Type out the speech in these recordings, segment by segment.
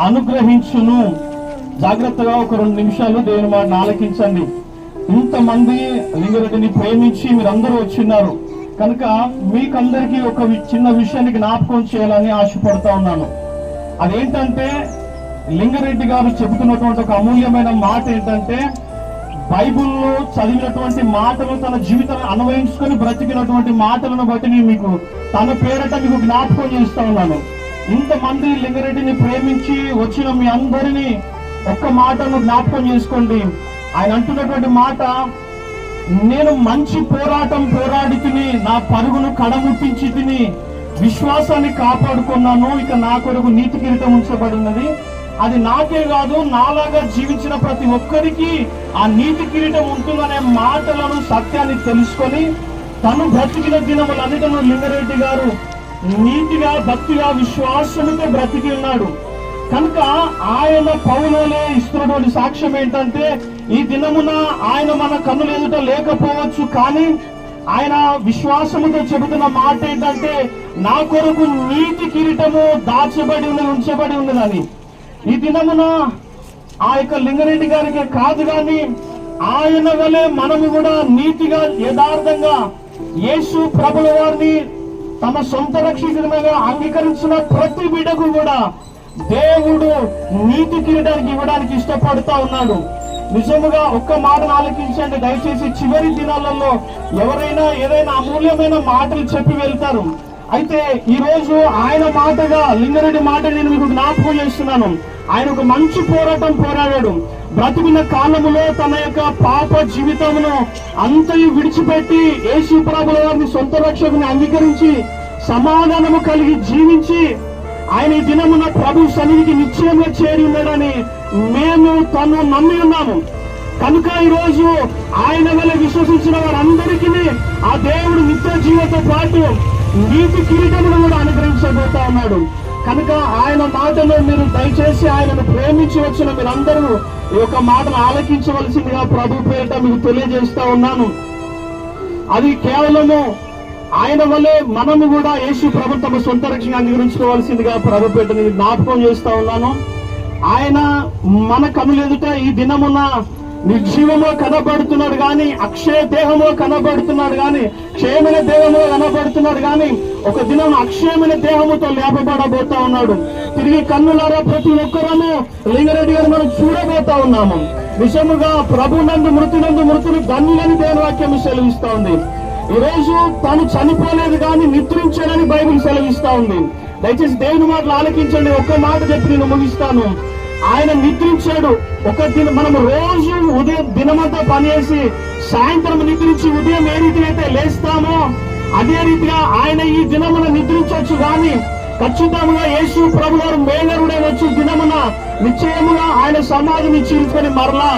అనుగ్రహించును. జాగ్రత్తగా ఒక రెండు నిమిషాలు దేవుని మాటను ఆలకించండి. ఇంతమంది లింగరెడ్డిని ప్రేమించి మీరందరూ వచ్చిన్నారు కనుక మీకందరికీ ఒక వి- చిన్న విషయాన్ని జ్ఞాపకం చేయాలని ఆశపడతా ఉన్నాను. అదేంటంటే లింగరెడ్డి గారు చెబుతున్నటువంటి ఒక అమూల్యమైన మాట ఏంటంటే బైబుల్లో చదివినటువంటి మాటలు తన జీవితాన్ని అన్వయించుకొని బ్రతికినటువంటి మాటలను బట్టి నేను మీకు తన పేరట మీకు జ్ఞాపకం చేస్తా ఉన్నాను. ఇంతమంది లింగరెడ్డిని ప్రేమించి వచ్చిన మీ అందరినీ ఒక్క మాటను జ్ఞాపకం చేసుకోండి. ఆయన అంటున్నటువంటి మాట నేను మంచి పోరాటం పోరాడి తిని నా పరుగును కడముట్టించి తిని విశ్వాసాన్ని కాపాడుకున్నాను. ఇక నా కొరకు నీతి కిరీటం ఉంచబడి ఉన్నది అది నాకే కాదు నాలాగా జీవించిన ప్రతి ఒక్కరికి ఆ నీతి కిరీటం ఉంటుందనే మాటలను సత్యాన్ని తెలుసుకొని తను బ్రతికిన దినములన్నిటను లింగరెడ్డి గారు నీతిగా భక్తిగా విశ్వాసముతో బ్రతికి ఉన్నాడు. కనుక ఆయన పౌలోనే ఇస్తున్నటువంటి సాక్ష్యం ఏంటంటే ఈ దినమున ఆయన మన కన్నుల ఎదుట లేకపోవచ్చు కానీ ఆయన విశ్వాసముతో చెబుతున్న మాట ఏంటంటే నా కొరకు నీతి కిరీటము దాచబడి ఉన్నది ఉంచబడి ఉన్నదని. ఈ దినమున ఆ యొక్క లింగరెడ్డి గారికి కాదు కానీ ఆయన వలె మనము కూడా నీతిగా యథార్థంగా యేసు ప్రభుల వారిని తమ సొంత రక్షకునిగా అంగీకరించిన ప్రతి బిడ్డకు కూడా దేవుడు నీతి కిరీటానికి ఇవ్వడానికి ఇష్టపడుతా ఉన్నాడు. నిజముగా ఒక్క మాటను ఆలోచించండి దయచేసి చివరి దినాలలో ఎవరైనా ఏదైనా అమూల్యమైన మాటలు చెప్పి వెళ్తారు. అయితే ఈ రోజు ఆయన మాటగా లింగరెడ్డి మాట నేను మీకు జ్ఞాపకం చేస్తున్నాను. ఆయన ఒక మంచి పోరాటం పోరాడాడు. బ్రతుకున్న కాలములో తన యొక్క పాప జీవితమును అంతయు విడిచిపెట్టి యేసు ప్రభుల వారిని సొంత రక్షకుని అంగీకరించి సమాధానము కలిగి జీవించి ఆయన ఈ దినమున ప్రభు సన్నిధికి నిశ్చయంగా చేరి ఉన్నాడని మేము తను నమ్మి ఉన్నాము. కనుక ఈ రోజు ఆయన వల్ల విశ్వసించిన వారందరికీ ఆ దేవుడు నిత్య జీవతో పాటు నీతి కిరీటమును కూడా అనుగ్రహించబోతా ఉన్నాడు. కనుక ఆయన మాటను మీరు దయచేసి ఆయనను ప్రేమించి వచ్చిన మీరందరూ ఈ యొక్క మాటను ఆలకించవలసిందిగా ప్రభు పేరిట మీకు తెలియజేస్తా ఉన్నాను. అది కేవలము ఆయన వల్లే మనము కూడా యేసు ప్రభు తమ సొంత రక్షణ అంగీకరించుకోవాల్సిందిగా ప్రభు పెట్టని జ్ఞాపకం చేస్తా ఉన్నాను. ఆయన మన కనులు ఎదుట ఈ దినమున నిర్జీవమో కనబడుతున్నాడు గాని అక్షయ దేహమో కనబడుతున్నాడు గాని క్షయమైన దేహమో కనబడుతున్నాడు గాని ఒక దినం అక్షయమైన దేహముతో లేపబడబోతా ఉన్నాడు. తిరిగి కన్నులారా ప్రతి ఒక్కరము లింగరెడ్డి గారు మనం చూడబోతా ఉన్నాము. నిజముగా ప్రభు నందు మృతునందు మృతులు ధన్యులని దేవుని వాక్యం సెలవిస్తా ఉంది. ఈ రోజు తను చనిపోలేదు కానీ నిద్రించాడని బైబిల్ సెలవిస్తా ఉంది. దయచేసి దేవుని మాటలు ఆలకించండి. ఒక్క మాట చెప్పి నేను ముగిస్తాను. ఆయన నిద్రించాడు. ఒక దిన మనం రోజు ఉదయం దినమంతా పనిచేసి సాయంత్రం నిద్రించి ఉదయం ఏ రీతి అయితే లేస్తామో అదే రీతిగా ఆయన ఈ దినమున నిద్రించవచ్చు కానీ ఖచ్చితంగా యేసు ప్రభు గారు మేఘరుడే వచ్చి దినమున నిశ్చయముగా ఆయన సమాధిని చీల్చుకొని మరలా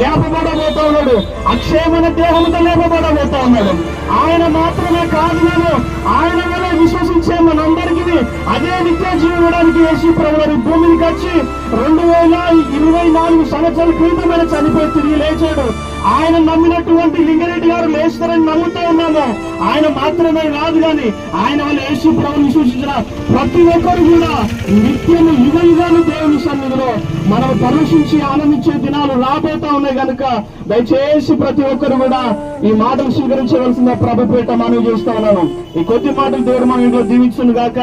లేపబడబోతా ఉన్నాడు. అక్షయమైన దేహంతో లేపబడబోతా ఉన్నాడు. ఆయన మాత్రమే కాదు నేను ఆయన వల్ల విశ్వసించే మనందరికీ అదే నిత్య జీవడానికి వేసి ప్రభువారి భూమిని భూమికి వచ్చి రెండు వేల ఇరవై నాలుగు సంవత్సరాల క్రితమైన చనిపోయి తిరిగి లేచాడు. ఆయన నమ్మినటువంటి లింగరెడ్డి గారు లేస్తారని నమ్ముతూ ఉన్నాము. ఆయన మాత్రమే కాదు కానీ ఆయన వల్ల యేసు ప్రభుని విశ్వసించిన ప్రతి ఒక్కరు కూడా నిత్యము యుగ యుగాలు దేవుని సన్నిధిలో మనం పరవశించి ఆనందించే దినాలు రాబోతా ఉన్నాయి కనుక దయచేసి ప్రతి ఒక్కరు కూడా ఈ మాటలు స్వీకరించవలసిన ప్రభుపేట మనవి చేస్తా ఉన్నాను. ఈ కొద్ది మాటలు దేవుడు మన ఇంట్లో దీవించును గాక.